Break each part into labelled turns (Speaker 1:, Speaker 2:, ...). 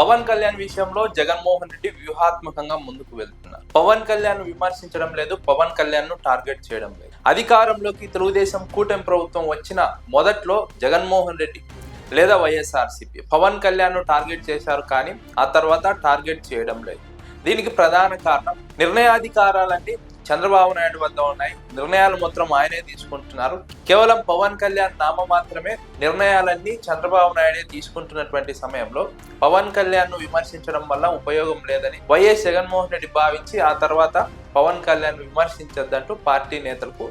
Speaker 1: పవన్ కళ్యాణ్ విషయంలో జగన్మోహన్ రెడ్డి వ్యూహాత్మకంగా ముందుకు వెళ్తున్నారు. పవన్ కళ్యాణ్ విమర్శించడం లేదు పవన్ కళ్యాణ్ను టార్గెట్ చేయడం లేదు. అధికారంలోకి తెలుగుదేశం కూటమి ప్రభుత్వం వచ్చిన మొదట్లో జగన్మోహన్ రెడ్డి లేదా వైఎస్ఆర్సీపీ పవన్ కళ్యాణ్ను టార్గెట్ చేశారు కానీ ఆ తర్వాత టార్గెట్ చేయడం లేదు. దీనికి ప్రధాన కారణం నిర్ణయాధికారాలన్నీ చంద్రబాబు నాయుడు వద్ద ఉన్నాయి. నిర్ణయాలు మొత్తం ఆయనే తీసుకుంటున్నారు. కేవలం పవన్ కళ్యాణ్ నామ మాత్రమే నిర్ణయాలన్నీ చంద్రబాబు నాయుడే తీసుకుంటున్నటువంటి సమయంలో పవన్ కళ్యాణ్ను విమర్శించడం వల్ల ఉపయోగం లేదని వైఎస్ జగన్మోహన్ రెడ్డి భావించి ఆ తర్వాత పవన్ కళ్యాణ్ విమర్శించద్దంటూ పార్టీ నేతలకు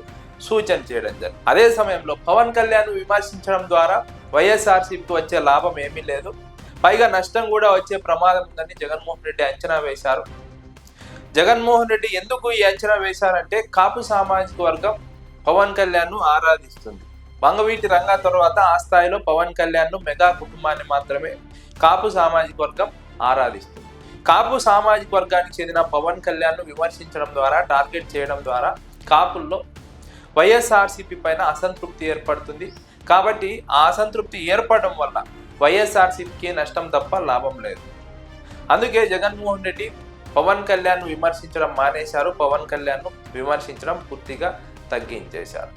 Speaker 1: సూచన చేయడం జరిగింది. అదే సమయంలో పవన్ కళ్యాణ్ విమర్శించడం ద్వారా వైఎస్ఆర్సీపీకి వచ్చే లాభం ఏమీ లేదు. పైగా నష్టం కూడా వచ్చే ప్రమాదం ఉందని జగన్మోహన్ రెడ్డి అంచనా వేశారు. జగన్మోహన్ రెడ్డి ఎందుకు ఈ అంచనా వేశారంటే కాపు సామాజిక వర్గం పవన్ కళ్యాణ్ను ఆరాధిస్తుంది. వంగవీటి రంగా తర్వాత ఆ స్థాయిలో పవన్ కళ్యాణ్ను మెగా కుటుంబాన్ని మాత్రమే కాపు సామాజిక వర్గం ఆరాధిస్తుంది. కాపు సామాజిక వర్గానికి చెందిన పవన్ కళ్యాణ్ను విమర్శించడం ద్వారా టార్గెట్ చేయడం ద్వారా కాపుల్లో వైఎస్ఆర్సీపీ పైన అసంతృప్తి ఏర్పడుతుంది. కాబట్టి ఆ అసంతృప్తి ఏర్పడడం వల్ల వైఎస్ఆర్సీపీకి నష్టం తప్ప లాభం లేదు. అందుకే జగన్మోహన్ రెడ్డి పవన్ కళ్యాణ్ విమర్శించడం మానేశారు. పవన్ కళ్యాణ్ విమర్శించడం పూర్తిగా తగ్గించేశారు.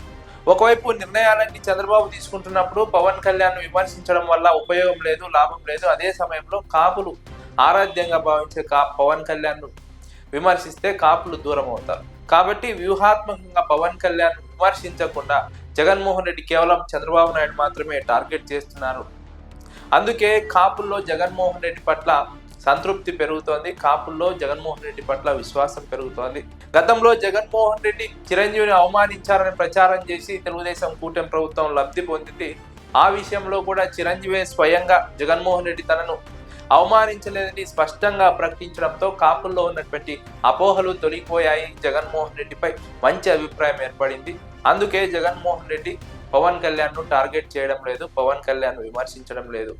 Speaker 1: ఒకవైపు నిర్ణయాలన్నీ చంద్రబాబు తీసుకుంటున్నప్పుడు పవన్ కళ్యాణ్ విమర్శించడం వల్ల ఉపయోగం లేదు లాభం లేదు. అదే సమయంలో కాపులు ఆరాధ్యంగా భావించే కా పవన్ కళ్యాణ్ విమర్శిస్తే కాపులు దూరం అవుతారు. కాబట్టి వ్యూహాత్మకంగా పవన్ కళ్యాణ్ విమర్శించకుండా జగన్మోహన్ రెడ్డి కేవలం చంద్రబాబు నాయుడు మాత్రమే టార్గెట్ చేస్తున్నారు. అందుకే కాపుల్లో జగన్మోహన్ రెడ్డి పట్ల సంతృప్తి పెరుగుతోంది. కాపుల్లో జగన్మోహన్ రెడ్డి పట్ల విశ్వాసం పెరుగుతోంది. గతంలో జగన్మోహన్ రెడ్డి చిరంజీవిని అవమానించారని ప్రచారం చేసి తెలుగుదేశం కూటమి ప్రభుత్వం లబ్ధి పొందింది. ఆ విషయంలో కూడా చిరంజీవి స్వయంగా జగన్మోహన్ రెడ్డి తనను అవమానించలేదని స్పష్టంగా ప్రకటించడంతో కాపుల్లో ఉన్నటువంటి అపోహలు తొలగిపోయాయి. జగన్మోహన్ రెడ్డిపై మంచి అభిప్రాయం ఏర్పడింది. అందుకే జగన్మోహన్ రెడ్డి పవన్ కళ్యాణ్ను టార్గెట్ చేయడం లేదు పవన్ కళ్యాణ్ విమర్శించడం లేదు.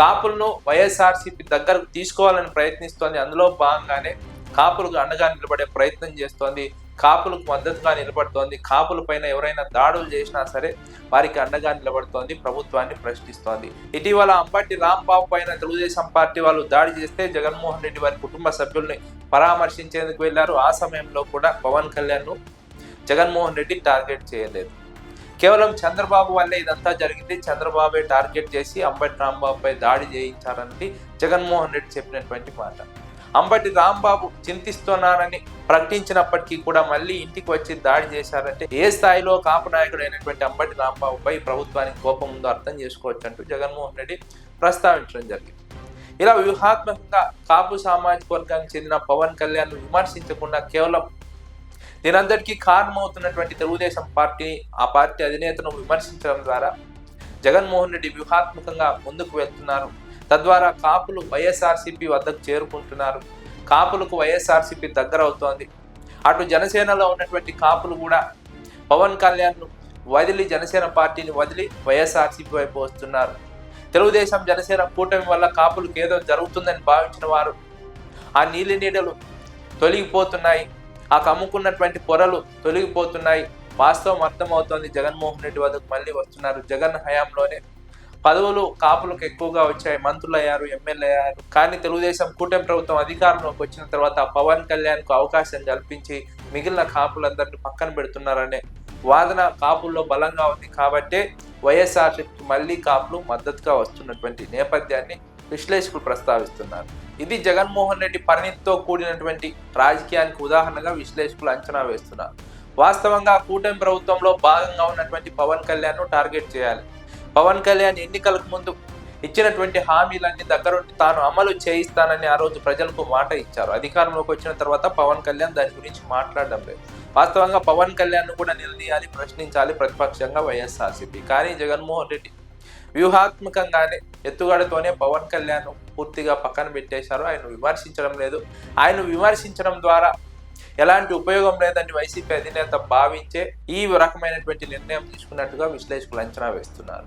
Speaker 1: కాపులను వైఎస్ఆర్సీపీ దగ్గరకు తీసుకోవాలని ప్రయత్నిస్తోంది. అందులో భాగంగానే కాపులకు అండగా నిలబడే ప్రయత్నం చేస్తోంది. కాపులకు మద్దతుగా నిలబడుతోంది. కాపుల పైన ఎవరైనా దాడులు చేసినా సరే వారికి అండగా నిలబడుతోంది. ప్రభుత్వాన్ని ప్రశ్నిస్తోంది. ఇటీవల అంబటి రాంబాబు పైన తెలుగుదేశం పార్టీ వాళ్ళు దాడి చేస్తే జగన్మోహన్ రెడ్డి వారి కుటుంబ సభ్యుల్ని పరామర్శించేందుకు వెళ్ళారు. ఆ సమయంలో కూడా పవన్ కళ్యాణ్ను జగన్మోహన్ రెడ్డి టార్గెట్ చేయలేదు. కేవలం చంద్రబాబు వల్లే ఇదంతా జరిగింది. చంద్రబాబే టార్గెట్ చేసి అంబటి రాంబాబుపై దాడి చేయించారని జగన్మోహన్ రెడ్డి చెప్పినటువంటి మాట. అంబటి రాంబాబు చింతిస్తున్నానని ప్రకటించినప్పటికీ కూడా మళ్ళీ ఇంటికి వచ్చి దాడి చేశారంటే ఏ స్థాయిలో కాపు నాయకుడు అయినటువంటి అంబటి రాంబాబుపై ప్రభుత్వానికి కోపం ఉందో అర్థం చేసుకోవచ్చు అంటూ జగన్మోహన్ రెడ్డి ప్రస్తావించడం జరిగింది. ఇలా వ్యూహాత్మకంగా కాపు సామాజిక వర్గానికి చెందిన పవన్ కళ్యాణ్ విమర్శించకుండా కేవలం దీనందరికీ కారణమవుతున్నటువంటి తెలుగుదేశం పార్టీ ఆ పార్టీ అధినేతను విమర్శించడం ద్వారా జగన్మోహన్ రెడ్డి వ్యూహాత్మకంగా ముందుకు వెళ్తున్నారు. తద్వారా కాపులు వైఎస్ఆర్సీపీ వద్దకు చేరుకుంటున్నారు. కాపులకు వైఎస్ఆర్సీపీ దగ్గర అవుతోంది. అటు జనసేనలో ఉన్నటువంటి కాపులు కూడా పవన్ కళ్యాణ్ను వదిలి జనసేన పార్టీని వదిలి వైఎస్ఆర్సీపీ వైపు వస్తున్నారు. తెలుగుదేశం జనసేన కూటమి వల్ల కాపులకు ఏదో జరుగుతుందని భావించిన వారు ఆ నీలి నీడలు తొలగిపోతున్నాయి. ఆ కమ్ముకున్నటువంటి పొరలు తొలగిపోతున్నాయి. వాస్తవం అర్థమవుతోంది. జగన్మోహన్ రెడ్డి వద్దకు మళ్ళీ వస్తున్నారు. జగన్ హయాంలోనే పదవులు కాపులకు ఎక్కువగా వచ్చాయి. మంత్రులు అయ్యారు ఎమ్మెల్యే అయ్యారు కానీ తెలుగుదేశం కూటమి ప్రభుత్వం అధికారంలోకి వచ్చిన తర్వాత పవన్ కళ్యాణ్కు అవకాశం కల్పించి మిగిలిన కాపులందరినీ పక్కన పెడుతున్నారనే వాదన కాపుల్లో బలంగా ఉంది కాబట్టే వైఎస్ఆర్సీకి మళ్ళీ కాపులు మద్దతుగా వస్తున్నటువంటి నేపథ్యాన్ని విశ్లేషకులు ప్రస్తావిస్తున్నారు. ఇది జగన్మోహన్ రెడ్డి పరిణితితో కూడినటువంటి రాజకీయానికి ఉదాహరణగా విశ్లేషకులు అంచనా వేస్తున్నారు. వాస్తవంగా కూటమి ప్రభుత్వంలో భాగంగా ఉన్నటువంటి పవన్ కళ్యాణ్ను టార్గెట్ చేయాలి. పవన్ కళ్యాణ్ ఎన్నికలకు ముందు ఇచ్చినటువంటి హామీలన్నీ దగ్గరుండి తాను అమలు చేయిస్తానని ఆ రోజు ప్రజలకు మాట ఇచ్చారు. అధికారంలోకి వచ్చిన తర్వాత పవన్ కళ్యాణ్ దాని గురించి మాట్లాడడం లేదు. వాస్తవంగా పవన్ కళ్యాణ్ కూడా నిలదీయాలి ప్రశ్నించాలి ప్రతిపక్షంగా వైఎస్ఆర్సీపీ. కానీ జగన్మోహన్ రెడ్డి వ్యూహాత్మకంగానే ఎత్తుగడతోనే పవన్ కళ్యాణ్ పూర్తిగా పక్కన పెట్టేశారు. ఆయన విమర్శించడం లేదు. ఆయన విమర్శించడం ద్వారా ఎలాంటి ఉపయోగం లేదని వైసీపీ అధినేత భావించే ఈ రకమైనటువంటి నిర్ణయం తీసుకున్నట్టుగా విశ్లేషకులు అంచనా వేస్తున్నారు.